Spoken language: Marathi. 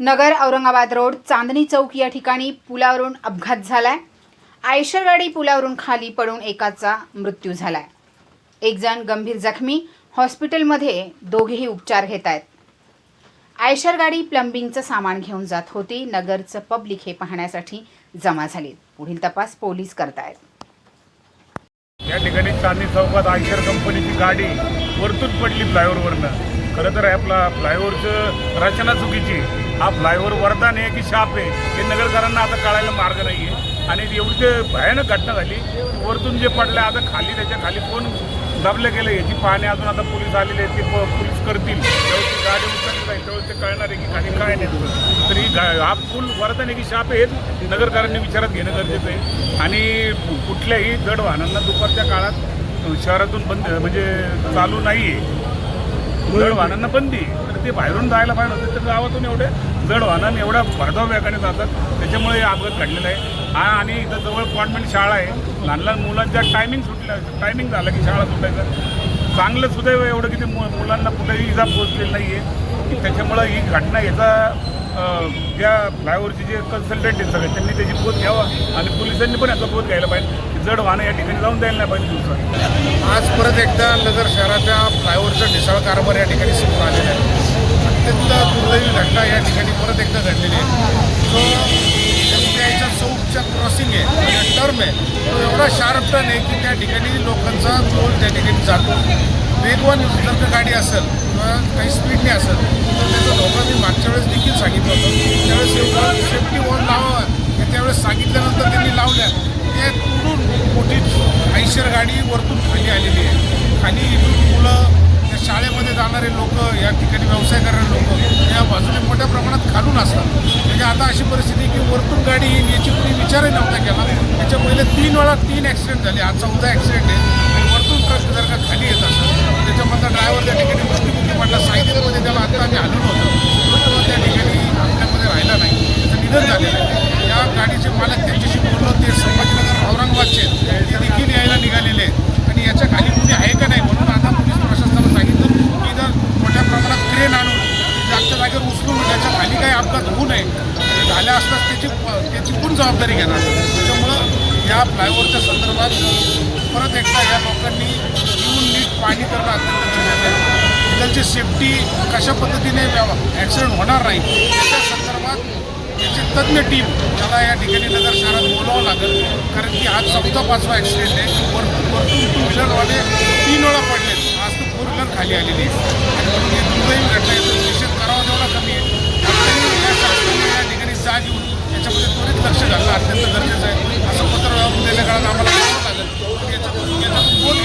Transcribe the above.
नगर औरंगाबाद रोड चांदणी चौक या ठिकाणी पुलावरून अपघात झालाय. आयशर गाडी पुलावरून खाली पडून एकाचा मृत्यू झालाय. एक जण गंभीर जखमी हॉस्पिटलमध्ये दोघेही उपचार घेत आहेत. आयशर गाडी प्लंबिंगचं सामान घेऊन जात होती. नगरचं पब्लिक हे पाहण्यासाठी जमा झाली. पुढील तपास पोलीस करतायत. या ठिकाणी चांदणी चौकात आयशर कंपनीची गाडी वरतून पडली फ्लायओव्हरवरनं. खरं तर आपला फ्लायओव्हरचं रचना चुकीची. हा फ्लायओव्हर वरदान आहे की शाप आहे. हे नगरकरांना आता कळायला मार्ग नाही आहे आणि एवढी ते भयानक घटना झाली वरतून जे पडलं आता खाली त्याच्याखाली कोण दाबलं गेलं याची पाहणी अजून आता पोलीस आलेले आहेत ते प- पोलीस करतील. त्यावेळी ती गाडी उचलली जाईल त्यावेळी ते कळणार आहे की खाली काय नाही तर ही गा- हा पूल वरदान आहे की शाप आहे नगरकरांनी विचारात घेणं गरजेचं आहे. आणि कुठल्याही जड वाहनांना दुपारच्या काळात शहरातून बंद म्हणजे चालू नाही आहे जड वाहनांना बंदी आहे. ते बाहेरून जायला पाहिजे होते तर गावातून एवढे जड वाहनाने एवढ्या भरधाव वेगाने जातात. त्याच्यामुळे हे अपघात घडलेला आहे. हा आणि इथं जवळ कॉन्व्हेंट शाळा आहे. लहान लहान मुलांच्या टायमिंग सुटल्या टायमिंग झालं की शाळा सुटायचं. चांगलं सुदैव एवढं की ते मु- मुलांना कुठेही इजा पोचलेली नाही आहे की त्याच्यामुळं ही घटना याचा ज्या फ्लायओव्हरचे जे कन्सल्टंट आहेत सगळे त्यांनी त्याची बोध घ्यावा आणि पोलिसांनी पण याचा बोध घ्यायला पाहिजे. जड वाहनं या ठिकाणी जाऊन द्यायला नाही पाहिजे दिवसात. आज परत एकदा नगर शहराच्या फ्लायओव्हरचा ढिसाळ कारभार या ठिकाणी सुरू आलेला आहे. अत्यंत दुर्दैवी घटना या ठिकाणी परत एकदा घडलेली आहे. जो एसबीआयच्या चौकच्या क्रॉसिंग आहे टर्म आहे. तो एवढा शार्प टर्न आहे की त्या ठिकाणी लोकांचा तोल त्या ठिकाणी जातो. वेगवान जर का गाडी असेल किंवा काही स्पीडने असेल तर त्याचा धोका मी मागच्या वेळेस देखील सांगितलं होतं. त्यावेळेस हे सेफ्टी वॉल लावा त्यावेळेस सांगितल्यानंतर त्यांनी लावलं ते कुठून मोठी ऐंशीर गाडी वरतून खाली आलेली आहे खाली इथून मुलं त्या शाळेमध्ये जाणारे लोक या ठिकाणी व्यवसाय करणारे लोक या बाजूने मोठ्या प्रमाणात खालून असतात. म्हणजे आता अशी परिस्थिती की वरतून गाडी येईल याची कोणी विचारही नव्हता केला. त्याच्या पहिले तीन वेळा तीन ॲक्सिडेंट झाले. आज चौदा ॲक्सिडेंट आहे आणि वरतून ट्रक जर का खाली येत असेल त्याच्यामधला ड्रायव्हर त्या ठिकाणी मृत्युमुखी पडला सायकलमध्ये त्याला आत्ता आम्ही हलून होतो तो त्या ठिकाणी आपल्यामध्ये राहिला नाही त्याचं निधन झालेलं आहे या गाडीचे मालक त्यांच्याशी बोललो ते संभाजीनगर औरंगाबादचे आहेत. ते देखील यायला निघालेले आहेत आणि याच्या खाली कुणी आहे का नाही म्हणून आता पोलीस प्रशासनाला सांगितलं की जर मोठ्या प्रमाणात क्रेन आणून जागच्या जागेवर उचलून त्याच्याखाली काही अपघात होऊ नये आणि झाल्या असताच त्याची त्याची कोण जबाबदारी घेणार. त्याच्यामुळं या फ्लायओव्हरच्या संदर्भात परत एकदा या लोकांनी येऊन नीट पाणी करणं अत्यंत गरजेचं आहे. त्यांची सेफ्टी कशा पद्धतीने ॲक्सिडेंट होणार नाही त्या संदर्भात त्याची तज्ज्ञ टीम त्याला या ठिकाणी नगर शहरात बोलावं लागेल. कारण की आज चौथा पाचवा ॲक्सिडेंट आहे. वर वरतून टू व्हीलरवाले तीन वेळा पडले. आज तो फोर व्हीलर खाली आलेली. आहे आणि म्हणून हे दुर्दैवी घटना आहे निषेध करावा तेवढा कमी आहे. या शासनाने या ठिकाणी जाग येऊन याच्यामध्ये त्वरित लक्ष घालणं अत्यंत गरजेचं आहे. असं पत्र उद्याच्या काळात आम्हाला करावं लागेल पण याच्यातून याचा बोध